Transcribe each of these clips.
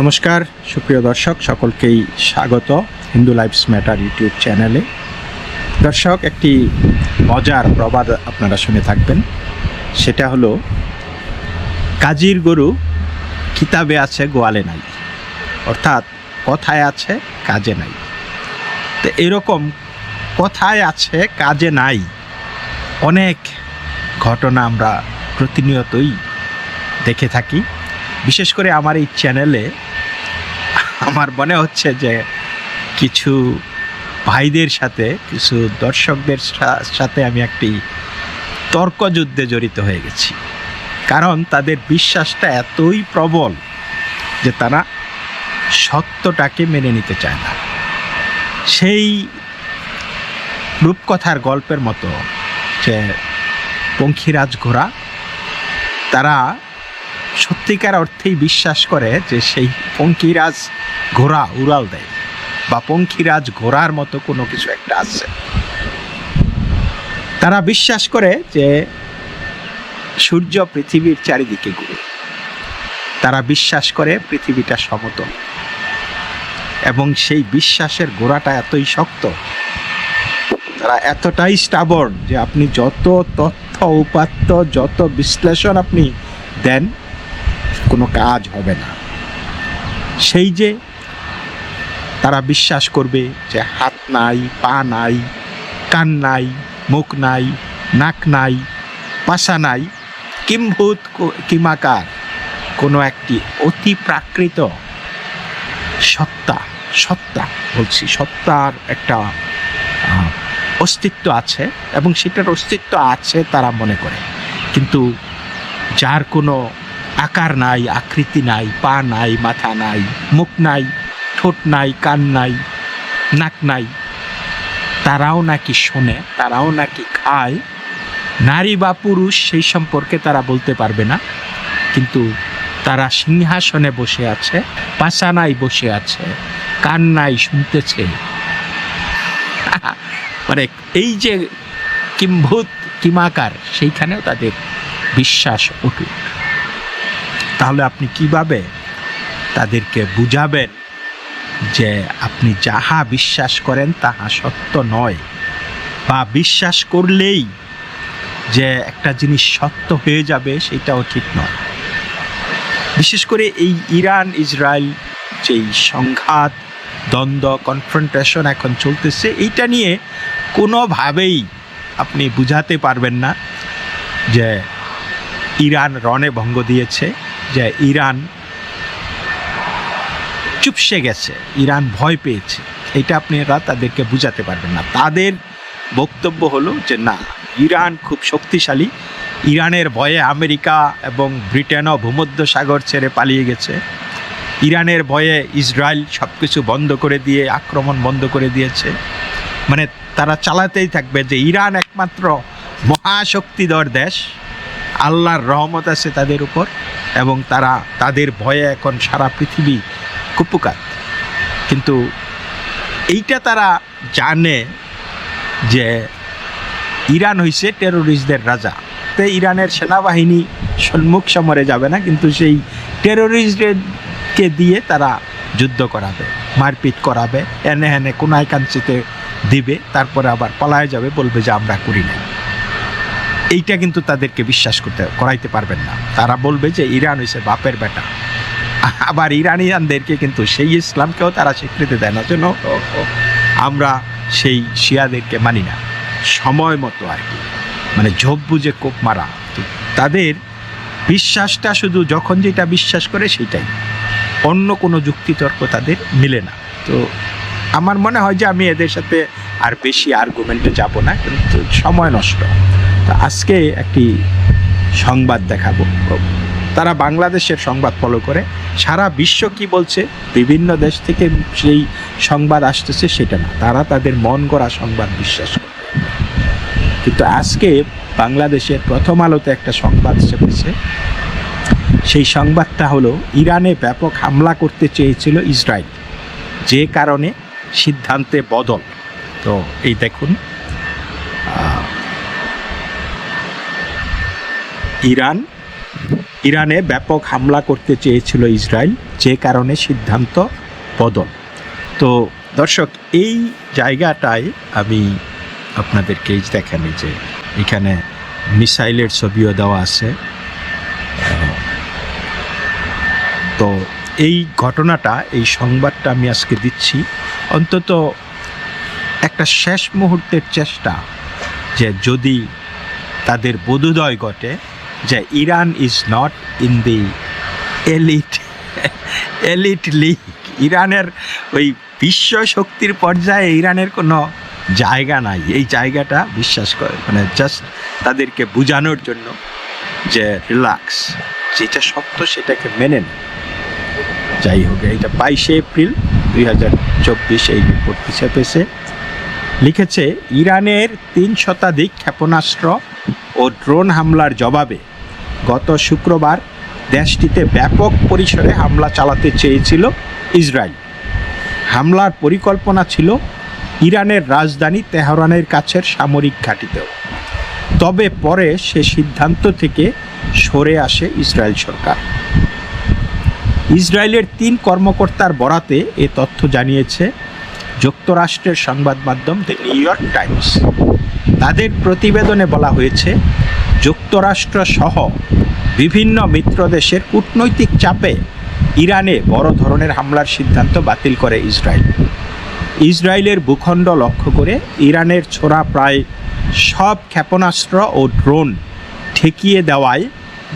নমস্কার, সুপ্রিয় দর্শক, সকলকেই স্বাগত হিন্দু লাইফস ম্যাটার ইউটিউব চ্যানেলে। দর্শক, একটি মজার প্রবাদ আপনারা শুনে থাকবেন। সেটা হলো, কাজীর গরু কিতাবে আছে গোয়ালে নাই। অর্থাৎ কথায় আছে, কাজে নাই। তো এরকম কথায় আছে, কাজে নাই অনেক ঘটনা আমরা প্রতিনিয়তই দেখে থাকি। বিশেষ করে আমার এই চ্যানেলে আমার মনে হচ্ছে যে কিছু ভাইদের সাথে, কিছু দর্শকদের সাথে আমি একটি তর্কযুদ্ধে জড়িত হয়ে গেছি। কারণ তাদের বিশ্বাসটা এতই প্রবল যে তারা সত্যটাকে মেনে নিতে চায় না। সেই রূপকথার গল্পের মতো যে পঙ্খিরাজ ঘোড়া, তারা সত্যিকার অর্থেই বিশ্বাস করে যে সেই পঙ্খিরাজ ঘোড়া উড়াল দেয়। বা পঙ্খিরাজ ঘোড়ার মতো কোনো কিছু একটা আছে। তারা বিশ্বাস করে যে সূর্য পৃথিবীর চারিদিকে ঘুরে। তারা বিশ্বাস করে পৃথিবীটা সমতল। এবং সেই বিশ্বাসের গোড়াটা এতই শক্ত, তারা এতটাই স্টাবর্ন যে আপনি যত তথ্য, উপাত্ত, যত বিশ্লেষণ আপনি দেন, কোনো কাজ হবে না। সেই যে তারা বিশ্বাস করবে যে হাত নাই, পা নাই, কান নাই, মুখ নাই, নাক নাই, পাশা নাই। কিম্ভূত কিমাকার কোনো একটি অতি প্রাকৃত সত্তা সত্তা বলছি, সত্তার একটা অস্তিত্ব আছে এবং সেটার অস্তিত্ব আছে তারা মনে করে। কিন্তু যার কোনো আকার নাই, আকৃতি নাই, পা নাই, মাথা নাই, মুখ নাই ঠোঁট নাই, কান নাই, নাক নাই, তারাও নাকি শোনে, তারাও নাকি খায়। নারী বা পুরুষ সেই সম্পর্কে তারা বলতে পারবে না, কিন্তু তারা সিংহাসনে বসে আছে, পাশানায় বসে আছে, কান নাই শুনতেছে। মানে এই যে কিম্ভূত, কিমাকার, সেইখানেও তাদের বিশ্বাস অটুট তাহলে আপনি কীভাবে তাদেরকে বুঝাবেন? যে আপনি যাহা বিশ্বাস করেন তাহা সত্য নয়। বা বিশ্বাস করলেই যে একটা জিনিস সত্য হয়ে যাবে, সেটাও ঠিক নয়। বিশেষ করে এই ইরান, ইসরায়েল যেই সংঘাত, দ্বন্দ্ব কনফ্রন্টেশন এখন চলতেছে, এইটা নিয়ে কোনোভাবেই আপনি বুঝাতে পারবেন না যে ইরান রণে ভঙ্গ দিয়েছে, যে ইরান চুপসে গেছে। ইরান ভয় পেয়েছে। এটা আপনারা তাদেরকে বুঝাতে পারবেন না। তাদের বক্তব্য হলো যে, না, ইরান খুব শক্তিশালী। ইরানের ভয়ে আমেরিকা এবং ব্রিটেনও ভূমধ্য সাগর ছেড়ে পালিয়ে গেছে। ইরানের ভয়ে ইসরায়েল সব কিছু বন্ধ করে দিয়ে, আক্রমণ বন্ধ করে দিয়েছে। মানে তারা চালাতেই থাকবে যে, ইরান একমাত্র মহাশক্তিধর দেশ। আল্লাহর রহমত আছে তাদের উপর এবং তারা তাদের ভয়ে এখন সারা পৃথিবী কুপুকাত কিন্তু এইটা তারা জানে যে ইরান হইছে টেরোরিস্টদের রাজা। তো ইরানের সেনাবাহিনী সম্মুখ সমরে যাবে না, কিন্তু সেই টেরোরিস্টদেরকে দিয়ে তারা যুদ্ধ করাবে, মারপিট করাবে, এনে হেনে কোনায় কাঞ্চিতে দিবে, তারপরে আবার পলায় যাবে, বলবে যে আমরা করি না এইটা কিন্তু তাদেরকে বিশ্বাস করতে, করাইতে পারবেন না। তারা বলবে যে ইরান হইছে বাপের বেটা। আবার ইরানিয়ানদেরকে কিন্তু সেই ইসলামকেও তারা স্বীকৃতি দেয় না, জন্য আমরা সেই শিয়াদেরকে মানি না। সময় মতো আর কি। মানে ঝোপ বুঝে কোপ মারা। তাদের বিশ্বাসটা শুধু যখন যেটা বিশ্বাস করে সেটাই অন্য কোনো যুক্তিতর্ক তাদের মিলে না। তো আমার মনে হয় যে আমি এদের সাথে আর বেশি আর্গুমেন্টে যাব না, কিন্তু সময় নষ্ট। তো আজকে একটি সংবাদ দেখাবো। তারা বাংলাদেশের সংবাদ ফলো করে। সারা বিশ্ব কি বলছে? বিভিন্ন দেশ থেকে সেই সংবাদ আসতেছে সেটা না। তারা তাদের মন গড়া সংবাদ বিশ্বাস করে। কিন্তু আজকে বাংলাদেশের প্রথম আলোতে একটা সংবাদ এসেছে। সেই সংবাদটা হলো, ইরানে ব্যাপক হামলা করতে চেয়েছিল ইসরায়েল। যে কারণে সিদ্ধান্তে বদল। তো এই দেখুন ইরান ইরানে ব্যাপক হামলা করতে চেয়েছিল ইসরায়েল, যে কারণে সিদ্ধান্ত বদল। তো দর্শক, এই জায়গাটায় আমি আপনাদেরকে এই দেখেন যে এখানে মিসাইলের ছবিও দেওয়া আছে। তো এই ঘটনাটা, এই সংবাদটা আমি আজকে দিচ্ছি। অন্তত একটা শেষ মুহূর্তের চেষ্টা, যে যদি তাদের বোধোদয় ঘটে যে Iran is not in the elite elite league ইরানের ওই বিশ্ব শক্তির পর্যায়ে ইরানের কোনো জায়গা নাই। এই জায়গাটা বিশ্বাস করে মানে জাস্ট তাদেরকে বোঝানোর জন্য যে রিল্যাক্স যেটা সত্য সেটাকে মেনে নেয় যাই হোক এটা বাইশে এপ্রিল দুই হাজার চব্বিশ এই রিপোর্টটি ছেপেছে লিখেছে, ইরানের তিন শতাধিক ক্ষেপণাস্ত্র ও ড্রোন হামলার জবাবে গত শুক্রবার দেশটিতে ব্যাপক পরিসরে হামলা চালাতে চেয়েছিল ইসরায়েল। হামলার পরিকল্পনা ছিল ইরানের রাজধানী তেহরানের কাছের সামরিক ঘাঁটিতেও। তবে পরে সে সিদ্ধান্ত থেকে সরে আসে ইসরায়েল সরকার। ইসরায়েলের তিন কর্মকর্তার বরাতে এ তথ্য জানিয়েছে যুক্তরাষ্ট্রের সংবাদ মাধ্যম দ্য নিউ ইয়র্ক টাইমস। তাদের প্রতিবেদনে বলা হয়েছে যুক্তরাষ্ট্র সহ বিভিন্ন মিত্র দেশের কূটনৈতিক চাপে ইরানে বড় ধরনের হামলার সিদ্ধান্ত বাতিল করে ইসরায়েল। ইসরায়েলের ভূখণ্ড লক্ষ্য করে ইরানের ছোড়া প্রায় সব ক্ষেপণাস্ত্র ও ড্রোন ঠেকিয়ে দেওয়ায়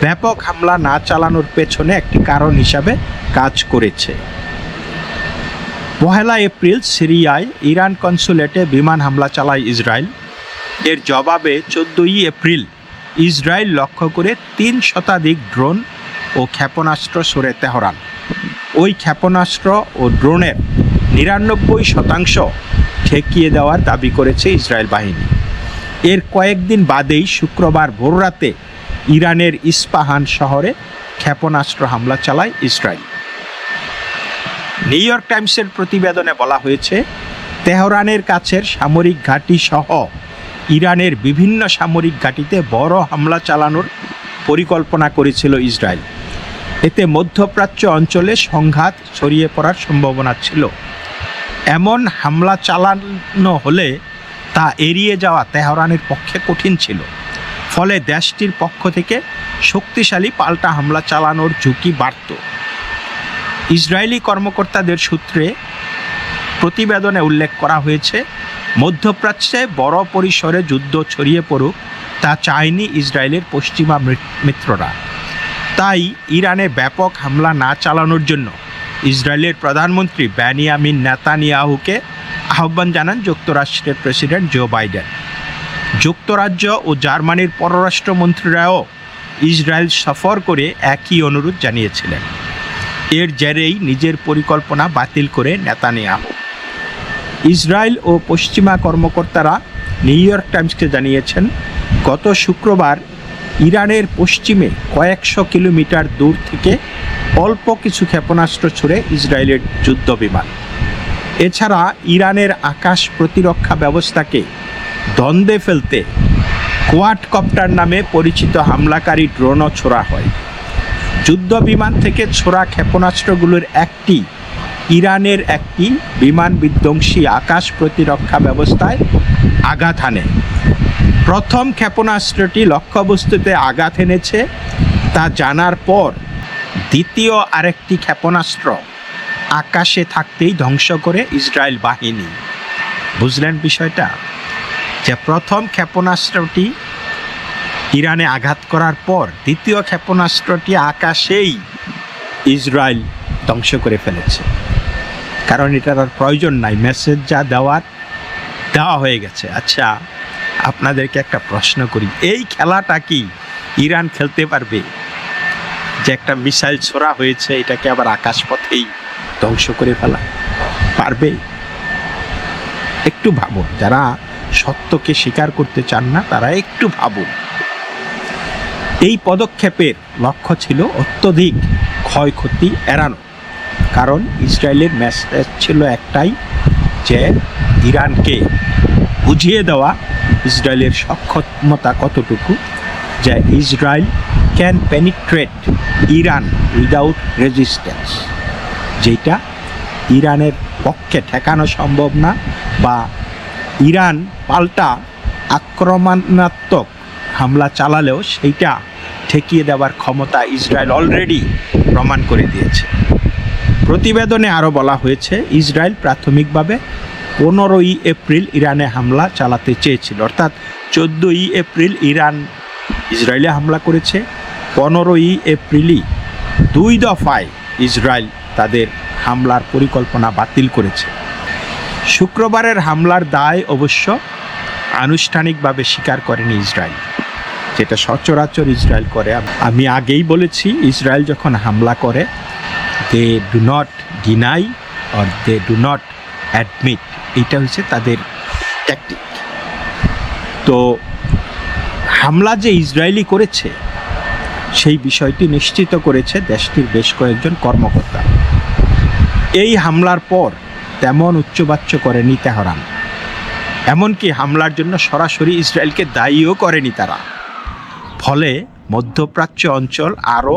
ব্যাপক হামলা না চালানোর পেছনে একটি কারণ হিসাবে কাজ করেছে। পহেলা এপ্রিল সিরিয়ায় ইরান কনসুলেটে বিমান হামলা চালায় ইসরায়েল। এর জবাবে চোদ্দোই এপ্রিল ইসরায়েল লক্ষ্য করে তিন শতাধিক ড্রোন ও ক্ষেপণাস্ত্র সরে তেহরান। ওই ক্ষেপণাস্ত্র ও ড্রোনের নিরানব্বই শতাংশ ঠেকিয়ে দেওয়ার দাবি করেছে ইসরায়েল বাহিনী। এর কয়েকদিন বাদেই শুক্রবার ভোররাতে ইরানের ইস্পাহান শহরে ক্ষেপণাস্ত্র হামলা চালায় ইসরায়েল। নিউ ইয়র্ক টাইমসের প্রতিবেদনে বলা হয়েছে, তেহরানের কাছের সামরিক ঘাঁটি সহ ইরানের বিভিন্ন সামরিক ঘাঁটিতে বড় হামলা চালানোর পরিকল্পনা করেছিল ইসরায়েল। এতে মধ্যপ্রাচ্য অঞ্চলে সংঘাত ছড়িয়ে পড়ার সম্ভাবনা ছিল। এমন হামলা চালানো হলে তা এড়িয়ে যাওয়া তেহরানের পক্ষে কঠিন ছিল। ফলে দেশটির পক্ষ থেকে শক্তিশালী পাল্টা হামলা চালানোর ঝুঁকি বাড়ত। ইসরায়েলি কর্মকর্তাদের সূত্রে প্রতিবেদনে উল্লেখ করা হয়েছে মধ্যপ্রাচ্যে বড় পরিসরে যুদ্ধ ছড়িয়ে পড়ুক, তা চায়নি ইসরায়েলের পশ্চিমা মিত্ররা। তাই ইরানে ব্যাপক হামলা না চালানোর জন্য ইসরায়েলের প্রধানমন্ত্রী ব্যানিয়ামিন নেতানিয়াহুকে আহ্বান জানান যুক্তরাষ্ট্রের প্রেসিডেন্ট জো বাইডেন। যুক্তরাজ্য ও জার্মানির পররাষ্ট্রমন্ত্রীরাও ইসরায়েল সফর করে একই অনুরোধ জানিয়েছিলেন। এর জেরেই নিজের পরিকল্পনা বাতিল করে নেতানিয়াহু। ইসরায়েল ও পশ্চিমা কর্মকর্তারা নিউ ইয়র্ক টাইমসকে জানিয়েছেন, গত শুক্রবার ইরানের পশ্চিমে কয়েকশো কিলোমিটার দূর থেকে অল্প কিছু ক্ষেপণাস্ত্র ছুড়ে ইসরায়েলের যুদ্ধ বিমান। এছাড়া ইরানের আকাশ প্রতিরক্ষা ব্যবস্থাকে দ্বন্দ্বে ফেলতে কোয়াডকপ্টার নামে পরিচিত হামলাকারী ড্রোনও ছোড়া হয়। যুদ্ধ বিমান থেকে ছোড়া ক্ষেপণাস্ত্রগুলোর একটি ইরানের একটি বিমান বিধ্বংসী আকাশ প্রতিরক্ষা ব্যবস্থায় আঘাত হানে। প্রথম ক্ষেপণাস্ত্রটি লক্ষ্যবস্তুতে আঘাত এনেছে, তা জানার পর দ্বিতীয় আরেকটি ক্ষেপণাস্ত্র আকাশে থাকতেই ধ্বংস করে ইসরায়েল বাহিনী। বুঝলেন বিষয়টা? যে প্রথম ক্ষেপণাস্ত্রটি ইরানে আঘাত করার পর দ্বিতীয় ক্ষেপণাস্ত্রটি আকাশেই ইসরায়েল ধ্বংস করে ফেলেছে। কারণ এটার আর প্রয়োজন নাই। মেসেজ যা দেওয়ার, দেওয়া হয়ে গেছে। আচ্ছা আপনাদেরকে একটা প্রশ্ন করি। এই খেলাটা কি ইরান খেলতে পারবে? যে একটা মিসাইল ছোড়া হয়েছে, এটাকে আবার আকাশপথেই ধ্বংস করে ফেলা। পারবে? একটু ভাবুন। যারা সত্যকে স্বীকার করতে চান না, তারা একটু ভাবুন। এই পদক্ষেপের লক্ষ্য ছিল অত্যধিক ক্ষয়ক্ষতি এড়ানো। কারণ ইসরায়েলের মেসেজ ছিল একটাই যে ইরানকে বুঝিয়ে দেওয়া ইসরায়েলের সক্ষমতা কতটুকু, যে Israel can penetrate Iran without resistance যেটা ইরানের পক্ষে ঠেকানো সম্ভব না বা ইরান পাল্টা আক্রমণাত্মক হামলা চালালেও সেইটা ঠেকিয়ে দেওয়ার ক্ষমতা ইসরায়েল অলরেডি প্রমাণ করে দিয়েছে। প্রতিবেদনে আরও বলা হয়েছে, ইসরায়েল প্রাথমিকভাবে পনেরোই এপ্রিল ইরানে হামলা চালাতে চেয়েছিল। অর্থাৎ চোদ্দোই এপ্রিল ইরান ইসরায়েলে হামলা করেছে, পনেরোই এপ্রিলই দুই দফায় ইসরায়েল তাদের হামলার পরিকল্পনা বাতিল করেছে। শুক্রবারের হামলার দায় অবশ্য আনুষ্ঠানিকভাবে স্বীকার করেনি ইসরায়েল, যেটা সচরাচর ইসরায়েল করে। আমি আগেই বলেছি, ইসরায়েল যখন হামলা করে they do not deny or they do not admit এইটা হচ্ছে তাদের ট্যাকটিক তো হামলা যে ইসরায়েলি করেছে, সেই বিষয়টি নিশ্চিত করেছে দেশটির বেশ কয়েকজন কর্মকর্তা। এই হামলার পর তেমন উচ্চবাচ্য করেনি তেহরান। এমনকি হামলার জন্য সরাসরি ইসরায়েলকে দায়ীও করেনি তারা। ফলে মধ্যপ্রাচ্য অঞ্চল আরও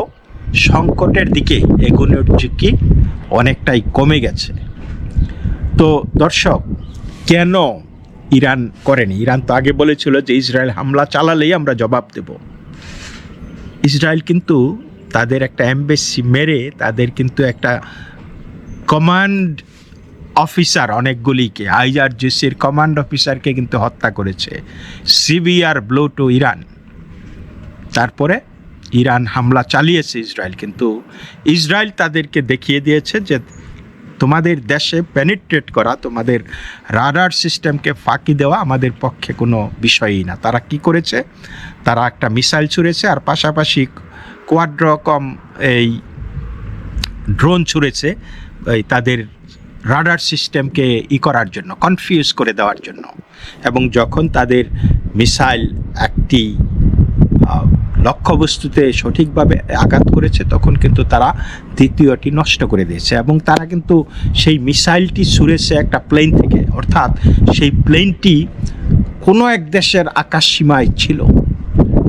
সংকটের দিকে এগুনোর ঝুঁকি অনেকটাই কমে গেছে। তো দর্শক, কেন ইরান করেনি? ইরান তো আগে বলেছিল যে ইসরায়েল হামলা চালালেই আমরা জবাব দেব। ইসরায়েল কিন্তু তাদের একটা এমবেসি মেরে তাদের কিন্তু একটা কমান্ড অফিসার অনেকগুলিকে আইআরজিসির কমান্ড অফিসারকে কিন্তু হত্যা করেছে। Severe blow to Iran. তারপরে ইরান হামলা চালিয়েছে ইসরায়েল, কিন্তু ইসরায়েল তাদেরকে দেখিয়ে দিয়েছে যে তোমাদের দেশে পেনিট্রেট করা, তোমাদের রাডার সিস্টেমকে ফাঁকি দেওয়া আমাদের পক্ষে কোনো বিষয়ই না। তারা কি করেছে? তারা একটা মিসাইল ছুঁড়েছে আর পাশাপাশি কোয়াড্রকম এই ড্রোন ছুঁড়েছে, এই তাদের রাডার সিস্টেমকে ই করার জন্য কনফিউজ করে দেওয়ার জন্য। এবং যখন তাদের মিসাইল একটি লক্ষ্যবস্তুতে সঠিকভাবে আঘাত করেছে, তখন কিন্তু তারা দ্বিতীয়টি নষ্ট করে দিয়েছে এবং তারা কিন্তু সেই মিসাইলটি ছুঁড়েছে একটা প্লেন থেকে। অর্থাৎ সেই প্লেনটি কোনো এক দেশের আকাশ সীমায় ছিল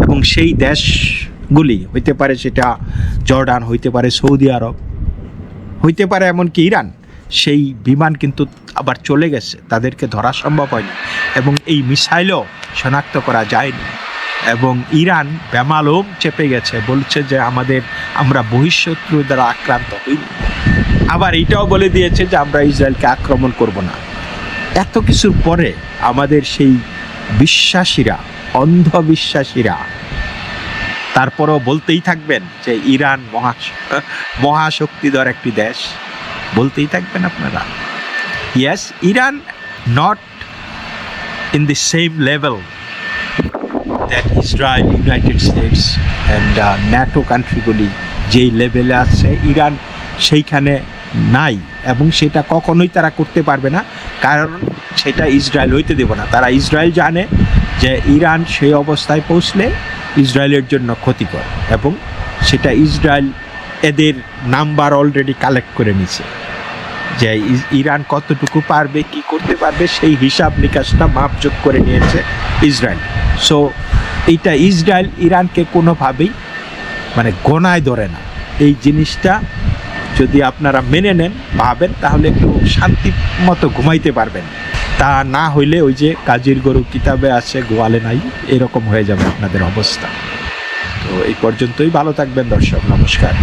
এবং সেই দেশগুলি, হইতে পারে সেটা জর্ডান, হইতে পারে সৌদি আরব, হইতে পারে এমনকি ইরান, সেই বিমান কিন্তু আবার চলে গেছে, তাদেরকে ধরা সম্ভব হয়নি এবং এই মিসাইলও শনাক্ত করা যায়নি। এবং ইরান বেমালম চেপে গেছে, বলছে যে আমাদের, আমরা বহিঃশত্রু দ্বারা আক্রান্ত হই আবার এইটাও বলে দিয়েছে যে আমরা ইসরায়েলকে আক্রমণ করব না। এত কিছুর পরে আমাদের সেই বিশ্বাসীরা, অন্ধবিশ্বাসীরা, তারপরও বলতেই থাকবেন যে ইরান মহা, মহাশক্তিধর একটি দেশ। বলতেই থাকবেন আপনারা। Yes Iran not in the same level that Israel United States and NATO কান্ট্রিগুলি যেই লেভেলে আছে, ইরান সেইখানে নাই এবং সেটা কখনোই তারা করতে পারবে না। কারণ সেটা ইসরায়েল হইতে দেব না। তারা ইসরায়েল জানে যে ইরান সেই অবস্থায় পৌঁছলে ইসরায়েলের জন্য ক্ষতিকর এবং সেটা ইসরায়েল এদের নাম্বার অলরেডি কালেক্ট করে নিছে। যে ইরান কতটুকু পারবে, কি করতে পারবে, সেই হিসাব নিকাশটা মাপযোগ করে নিয়েছে ইসরায়েল। সো এইটা ইসরায়েল ইরানকে কোনোভাবেই মানে গোনায় ধরে না। এই জিনিসটা যদি আপনারা মেনে নেন, ভাবেন, তাহলে একটু শান্তি মতো ঘুমাইতে পারবেন। তা না হইলে ওই যে কাজির গরু কিতাবে আছে গোয়ালে নাই এরকম হয়ে যাবে আপনাদের অবস্থা। তো এই পর্যন্তই, ভালো থাকবেন দর্শক, নমস্কার।